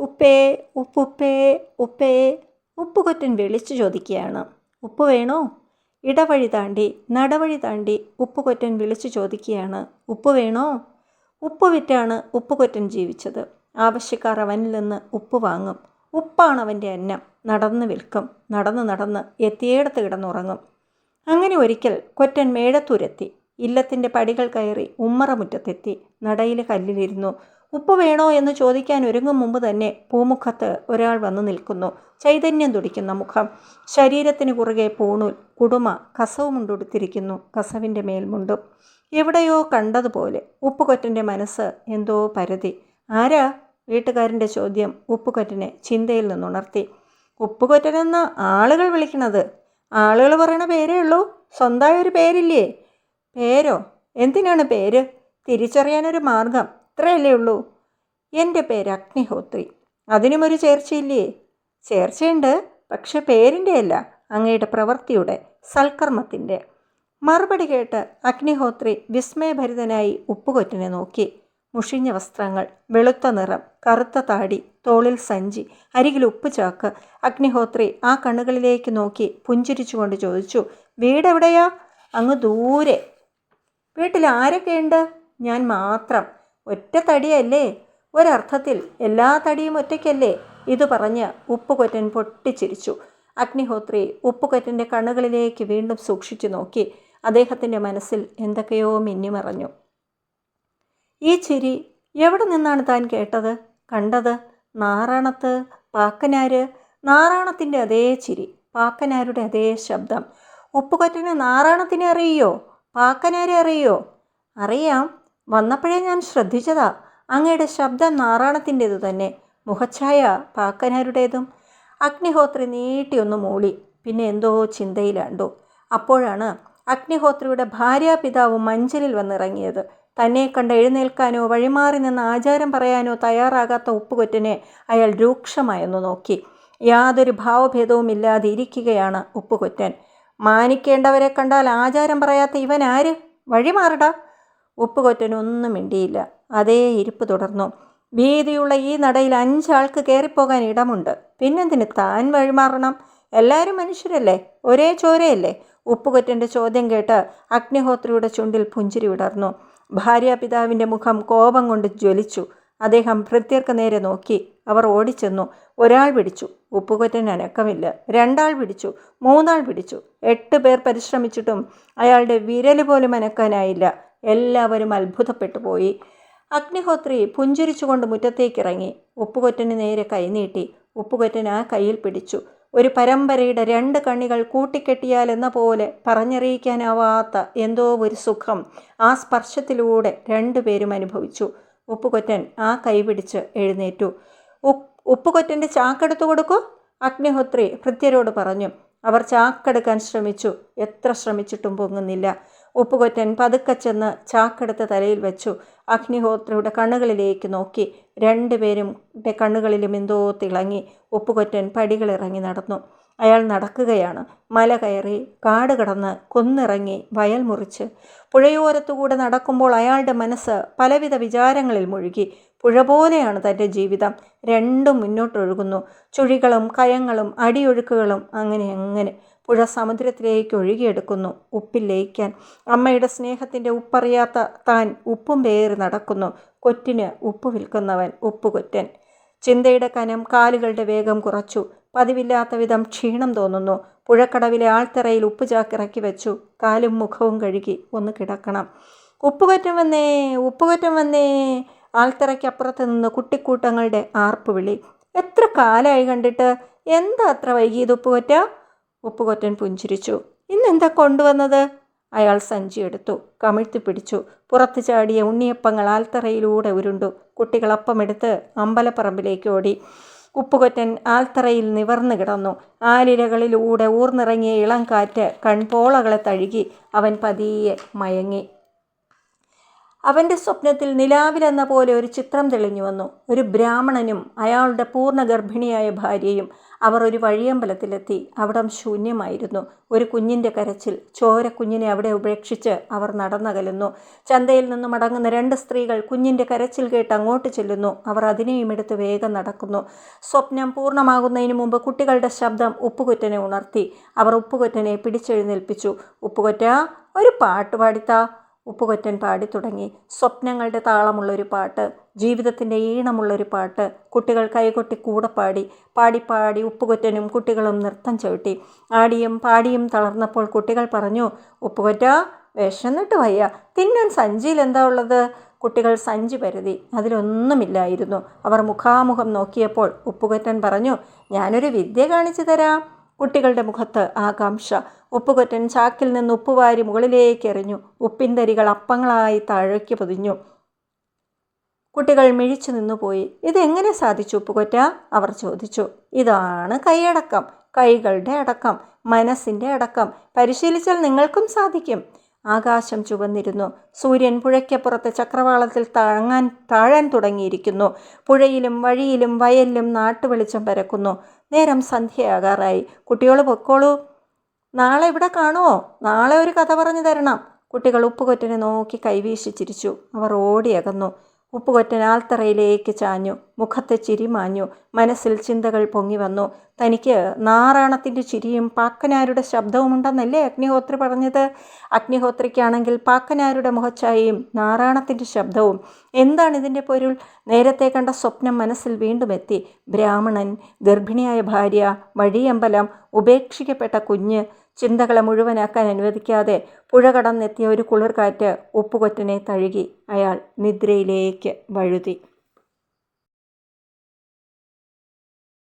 ഉപ്പേ ഉപ്പുപ്പേ ഉപ്പേ. ഉപ്പുകൊറ്റൻ വിളിച്ചു ചോദിക്കുകയാണ്. ഉപ്പ് വേണോ? ഇടവഴി താണ്ടി നടവഴി താണ്ടി ഉപ്പുകൊറ്റൻ വിളിച്ചു ചോദിക്കുകയാണ്. ഉപ്പ് വേണോ? ഉപ്പ് വിറ്റാണ് ഉപ്പുകൊറ്റൻ ജീവിച്ചത്. ആവശ്യക്കാർ അവനിൽ നിന്ന് ഉപ്പ് വാങ്ങും. ഉപ്പാണ് അവന്റെ അന്നം. നടന്ന് വിൽക്കും. നടന്ന് നടന്ന് എത്തിയേടത്ത് കിടന്നുറങ്ങും. അങ്ങനെ ഒരിക്കൽ കൊറ്റൻ മേടത്തൂരെത്തി. ഇല്ലത്തിന്റെ പടികൾ കയറി ഉമ്മറമുറ്റത്തെത്തി നടയിലെ കല്ലിലിരുന്നു. ഉപ്പ് വേണോ എന്ന് ചോദിക്കാൻ ഒരുങ്ങും മുമ്പ് തന്നെ പൂമുഖത്ത് ഒരാൾ വന്നു നിൽക്കുന്നു. ചൈതന്യം തുടിക്കുന്ന മുഖം. ശരീരത്തിന് കുറുകെ പൂണൂൽ കുടുമ കസവുമുണ്ടുടുത്തിരിക്കുന്നു. കസവിന്റെ മേൽമുണ്ടും എവിടെയോ കണ്ടതുപോലെ ഉപ്പുകൊറ്റന്റെ മനസ്സ് എന്തോ പരതി. ആരാ? വീട്ടുകാരന്റെ ചോദ്യം ഉപ്പുകൊറ്റനെ ചിന്തയിൽ നിന്നുണർത്തി. ഉപ്പുകൊറ്റനെന്ന ആളുകൾ വിളിക്കണത്? ആളുകൾ പറയണ പേരേ ഉള്ളൂ. സ്വന്തമായ ഒരു പേരില്ലേ? പേരോ? എന്തിനാണ് പേര്? തിരിച്ചറിയാനൊരു മാർഗം. ഇത്രയല്ലേ ഉള്ളൂ. എന്റെ പേര് അഗ്നിഹോത്രി. അതിനും ഒരു ചേർച്ചയില്ലേ? ചേർച്ചയുണ്ട് പക്ഷെ പേരിന്റെ അല്ല അങ്ങയുടെ പ്രവൃത്തിയുടെ സൽക്കർമ്മത്തിന്റെ മറുപടി കേട്ട് അഗ്നിഹോത്രി വിസ്മയഭരിതനായി ഉപ്പുകൊറ്റിനെ നോക്കി. മുഷിഞ്ഞ വസ്ത്രങ്ങൾ വെളുത്ത നിറം കറുത്ത താടി തോളിൽ സഞ്ചി അരികിൽ ഉപ്പ് ചാക്ക്. അഗ്നിഹോത്രി ആ കണ്ണുകളിലേക്ക് നോക്കി പുഞ്ചിരിച്ചുകൊണ്ട് ചോദിച്ചു വീടെവിടെയാ? അങ്ങ് ദൂരെ. വീട്ടിൽ ആരൊക്കെയുണ്ട് ഞാൻ മാത്രം. ഒറ്റ തടിയല്ലേ? ഒരർത്ഥത്തിൽ എല്ലാ തടിയും ഒറ്റയ്ക്കല്ലേ? ഇത് പറഞ്ഞ് ഉപ്പുകൊറ്റൻ പൊട്ടിച്ചിരിച്ചു. അഗ്നിഹോത്രി ഉപ്പുകൊറ്റന്റെ കണ്ണുകളിലേക്ക് വീണ്ടും സൂക്ഷിച്ചു നോക്കി. അദ്ദേഹത്തിന്റെ മനസ്സിൽ എന്തൊക്കെയോ മിന്നിമറഞ്ഞു. ഈ ചിരി എവിടെ നിന്നാണ് താൻ കേട്ടത്? കണ്ടത് നാറാണത്ത്? പാക്കനാര്? നാറാണത്തിന്റെ അതേ ചിരി പാക്കനാരുടെ അതേ ശബ്ദം. ഉപ്പുകൊറ്റനെ നാറാണത്തിനെ അറിയോ? പാക്കനാരെ അറിയോ? അറിയാം. വന്നപ്പോഴേ ഞാൻ ശ്രദ്ധിച്ചതാ. അങ്ങയുടെ ശബ്ദം നാറാണത്തിന്റേതു തന്നെ. മുഖഛായ പാക്കനാരുടേതും. അഗ്നിഹോത്രി നീട്ടിയൊന്ന് മൂളി. പിന്നെ എന്തോ ചിന്തയിലാണ്ടു. അപ്പോഴാണ് അഗ്നിഹോത്രിയുടെ ഭാര്യാപിതാവ് മഞ്ചലിൽ വന്നിറങ്ങിയത്. തന്നെ കണ്ട് എഴുന്നേൽക്കാനോ വഴിമാറി നിന്ന് ആചാരം പറയാനോ തയ്യാറാകാത്ത ഉപ്പുകൊറ്റനെ അയാൾ രൂക്ഷമായൊന്ന് നോക്കി. യാതൊരു ഭാവഭേദവുമില്ലാതെ ഇരിക്കുകയാണ് ഉപ്പുകൊറ്റൻ. മാനിക്കേണ്ടവരെ കണ്ടാൽ ആചാരം പറയാത്ത ഇവൻ ആര് വഴിമാറടാ. ഉപ്പുകൊറ്റനൊന്നും മിണ്ടിയില്ല. അതേ ഇരിപ്പ് തുടർന്നു. വീതിയുള്ള ഈ നടയിൽ അഞ്ചാൾക്ക് കയറിപ്പോകാൻ ഇടമുണ്ട്. പിന്നെന്തിന് താൻ വഴിമാറണം? എല്ലാവരും മനുഷ്യരല്ലേ? ഒരേ ചോരയല്ലേ? ഉപ്പുകൊറ്റന്റെ ചോദ്യം കേട്ട് അഗ്നിഹോത്രിയുടെ ചുണ്ടിൽ പുഞ്ചിരി വിടർന്നു. ഭാര്യാപിതാവിന്റെ മുഖം കോപം കൊണ്ട് ജ്വലിച്ചു. അദ്ദേഹം ഭൃത്യർക്ക് നേരെ നോക്കി. അവർ ഓടിച്ചെന്നു. ഒരാൾ പിടിച്ചു. ഉപ്പുകൊറ്റൻ അനക്കമില്ല. രണ്ടാൾ പിടിച്ചു. മൂന്നാൾ പിടിച്ചു. എട്ട് പേർ പരിശ്രമിച്ചിട്ടും അയാളുടെ വിരൽ പോലും അനക്കാനായില്ല. എല്ലാവരും അത്ഭുതപ്പെട്ടു പോയി. അഗ്നിഹോത്രി പുഞ്ചിരിച്ചുകൊണ്ട് മുറ്റത്തേക്കിറങ്ങി. ഉപ്പുകൊറ്റന് നേരെ കൈനീട്ടി ഉപ്പുകൊറ്റൻ ആ കയ്യിൽ പിടിച്ചു. ഒരു പരമ്പരയുടെ രണ്ട് കണ്ണികൾ കൂട്ടിക്കെട്ടിയാൽ എന്ന പോലെ പറഞ്ഞറിയിക്കാനാവാത്ത എന്തോ ഒരു സുഖം ആ സ്പർശത്തിലൂടെ രണ്ടുപേരും അനുഭവിച്ചു. ഉപ്പുകൊറ്റൻ ആ കൈ പിടിച്ച് എഴുന്നേറ്റു. ഉപ്പുകൊറ്റന്റെ ചാക്കെടുത്തു കൊടുക്കൂ അഗ്നിഹോത്രി ഭൃത്യരോട് പറഞ്ഞു. അവർ ചാക്കെടുക്കാൻ ശ്രമിച്ചു. എത്ര ശ്രമിച്ചിട്ടും പൊങ്ങുന്നില്ല. ഉപ്പുകൊറ്റൻ പതുക്കെ ചെന്ന് ചാക്കെടുത്ത് തലയിൽ വെച്ചു. അഗ്നിഹോത്രിയുടെ കണ്ണുകളിലേക്ക് നോക്കി. രണ്ടുപേരും കണ്ണുകളിലും എന്തോ തിളങ്ങി. ഉപ്പുകൊറ്റൻ പടികളിറങ്ങി നടന്നു. അയാൾ നടക്കുകയാണ്. മല കയറി കാട് കടന്ന് കുന്നിറങ്ങി വയൽ മുറിച്ച്. പുഴയോരത്തുകൂടെ നടക്കുമ്പോൾ അയാളുടെ മനസ്സ് പലവിധ വിചാരങ്ങളിൽ മുഴുകി. പുഴ പോലെയാണ് തന്റെ ജീവിതം. രണ്ടും മുന്നോട്ടൊഴുകുന്നു. ചുഴികളും കയങ്ങളും അടിയൊഴുക്കുകളും അങ്ങനെ അങ്ങനെ പുഴ സമുദ്രത്തിലേക്ക് ഒഴുകിയെടുക്കുന്നു. ഉപ്പിൽ ലയിക്കാൻ. അമ്മയുടെ സ്നേഹത്തിന്റെ ഉപ്പറിയാത്ത താൻ ഉപ്പും പേറി നടക്കുന്നു. കൊറ്റിന് ഉപ്പ് വിൽക്കുന്നവൻ ഉപ്പുകൊറ്റൻ. ചിന്തയുടെ കനം കാലുകളുടെ വേഗം കുറച്ചു. പതിവില്ലാത്ത വിധം ക്ഷീണം തോന്നുന്നു. പുഴക്കടവിലെ ആൾത്തറയിൽ ഉപ്പ് ചാക്കിറക്കി വെച്ചു. കാലും മുഖവും കഴുകി ഒന്ന് കിടക്കണം. ഉപ്പുകറ്റം വന്നേ ഉപ്പുകറ്റം വന്നേ ആൾത്തറയ്ക്കപ്പുറത്ത് നിന്ന് കുട്ടിക്കൂട്ടങ്ങളുടെ ആർപ്പ് വിളി. എത്ര കാലമായി കണ്ടിട്ട്? എന്താ അത്ര വൈകിയത് ഉപ്പുകൊറ്റ? ഉപ്പുകൊറ്റൻ പുഞ്ചിരിച്ചു. ഇന്നെന്താ കൊണ്ടുവന്നത്? അയാൾ സഞ്ചി എടുത്തു. കമിഴ്ത്തി പിടിച്ചു. പുറത്തു ചാടിയ ഉണ്ണിയപ്പങ്ങൾ ആൽത്തറയിലൂടെ ഉരുണ്ടു. കുട്ടികൾ അപ്പമെടുത്ത് അമ്പലപ്പറമ്പിലേക്ക് ഓടി. ഉപ്പുകൊറ്റൻ ആൽത്തറയിൽ നിവർന്നു കിടന്നു. ആലിരകളിലൂടെ ഊർന്നിറങ്ങിയ ഇളം കാറ്റ് കൺപോളകളെ തഴുകി അവൻ പതിയെ മയങ്ങി. അവന്റെ സ്വപ്നത്തിൽ നിലാവിലെന്ന പോലെ ഒരു ചിത്രം തെളിഞ്ഞു വന്നു. ഒരു ബ്രാഹ്മണനും അയാളുടെ പൂർണ ഗർഭിണിയായ ഭാര്യയും അവർ ഒരു വഴിയമ്പലത്തിലെത്തി. അവിടം ശൂന്യമായിരുന്നു. ഒരു കുഞ്ഞിന്റെ കരച്ചിൽ ചോരക്കുഞ്ഞിനെ അവിടെ ഉപേക്ഷിച്ച് അവർ നടന്നകലുന്നു. ചന്തയിൽ നിന്ന് മടങ്ങുന്ന രണ്ട് സ്ത്രീകൾ കുഞ്ഞിന്റെ കരച്ചിൽ കേട്ട് അങ്ങോട്ട് ചെല്ലുന്നു. അവർ അതിനെയും എടുത്ത് വേഗം നടക്കുന്നു. സ്വപ്നം പൂർണമാകുന്നതിന് മുമ്പ് കുട്ടികളുടെ ശബ്ദം ഉപ്പുകുറ്റനെ ഉണർത്തി. അവർ ഉപ്പുകുറ്റനെ പിടിച്ചെഴുന്നേൽപ്പിച്ചു. ഉപ്പുകുറ്റ ഒരു പാട്ട് പാടിത്താ. ഉപ്പുകൊറ്റൻ പാടി തുടങ്ങി. സ്വപ്നങ്ങളുടെ താളമുള്ളൊരു പാട്ട് ജീവിതത്തിന്റെ ഈണമുള്ളൊരു പാട്ട് കുട്ടികൾ കൈകൊട്ടി കൂടെ പാടി. പാടി പാടി ഉപ്പുകൊറ്റനും കുട്ടികളും നൃത്തം ചവിട്ടി. ആടിയും പാടിയും തളർന്നപ്പോൾ കുട്ടികൾ പറഞ്ഞു ഉപ്പുകൊറ്റ വിശന്നിട്ട് വയ്യ. തിന്നാൻ സഞ്ചിയിൽ എന്താ ഉള്ളത്? കുട്ടികൾ സഞ്ചി പരതി. അതിലൊന്നുമില്ലായിരുന്നു. അവർ മുഖാമുഖം നോക്കിയപ്പോൾ ഉപ്പുകൊറ്റൻ പറഞ്ഞു ഞാനൊരു വിദ്യ കാണിച്ചു തരാം. കുട്ടികളുടെ മുഖത്ത് ആകാംക്ഷ. ഉപ്പുകൊറ്റൻ ചാക്കിൽ നിന്ന് ഉപ്പുവാരി മുകളിലേക്ക് എറിഞ്ഞു. ഉപ്പിൻതരികൾ അപ്പങ്ങളായി താഴേക്ക് പൊതിഞ്ഞു. കുട്ടികൾ മിഴിച്ചു നിന്നുപോയി. ഇതെങ്ങനെ സാധിച്ചു ഉപ്പുകൊറ്റ? അവർ ചോദിച്ചു. ഇതാണ് കൈയടക്കം. കൈകളുടെ അടക്കം. മനസ്സിന്റെ അടക്കം. പരിശീലിച്ചാൽ നിങ്ങൾക്കും സാധിക്കും. ആകാശം ചുവന്നിരുന്നു. സൂര്യൻ പുഴയ്ക്കപ്പുറത്തെ ചക്രവാളത്തിൽ താങ്ങാൻ താഴാൻ തുടങ്ങിയിരിക്കുന്നു. പുഴയിലും വഴിയിലും വയലിലും നാട്ടുവെളിച്ചം പരക്കുന്നു. നേരം സന്ധ്യയാകാറായി. കുട്ടികൾ പൊക്കോളൂ. നാളെ ഇവിടെ കാണുമോ നാളെ ഒരു കഥ പറഞ്ഞു തരണം. കുട്ടികൾ ഉപ്പുകൊറ്റനെ നോക്കി കൈവീശി ചിരിച്ചു. അവർ ഓടിയകന്നു ഉപ്പുകൊറ്റൻ ആൽത്തറയിലേക്ക് ചാഞ്ഞു മുഖത്തെ ചിരി മാഞ്ഞു മനസ്സിൽ ചിന്തകൾ പൊങ്ങി വന്നു. തനിക്ക് നാറാണത്തിന്റെ ചിരിയും പാക്കനാരുടെ ശബ്ദവും ശബ്ദവുമുണ്ടെന്നല്ലേ അഗ്നിഹോത്രി പറഞ്ഞത്? അഗ്നിഹോത്രിക്കാണെങ്കിൽ പാക്കനാരുടെ മുഖച്ചായയും നാറാണത്തിന്റെ ശബ്ദവും. എന്താണ് ഇതിന്റെ പൊരുൾ? നേരത്തെ കണ്ട സ്വപ്നം മനസ്സിൽ വീണ്ടും എത്തി. ബ്രാഹ്മണൻ ഗർഭിണിയായ ഭാര്യ വഴിയമ്പലം ഉപേക്ഷിക്കപ്പെട്ട കുഞ്ഞ് ചിന്തകളെ മുഴുവനാക്കാൻ അനുവദിക്കാതെ പുഴ കടന്നെത്തിയ ഒരു കുളിർകാറ്റ് ഉപ്പുകൊറ്റനെ തഴുകി. അയാൾ നിദ്രയിലേക്ക് വഴുതി.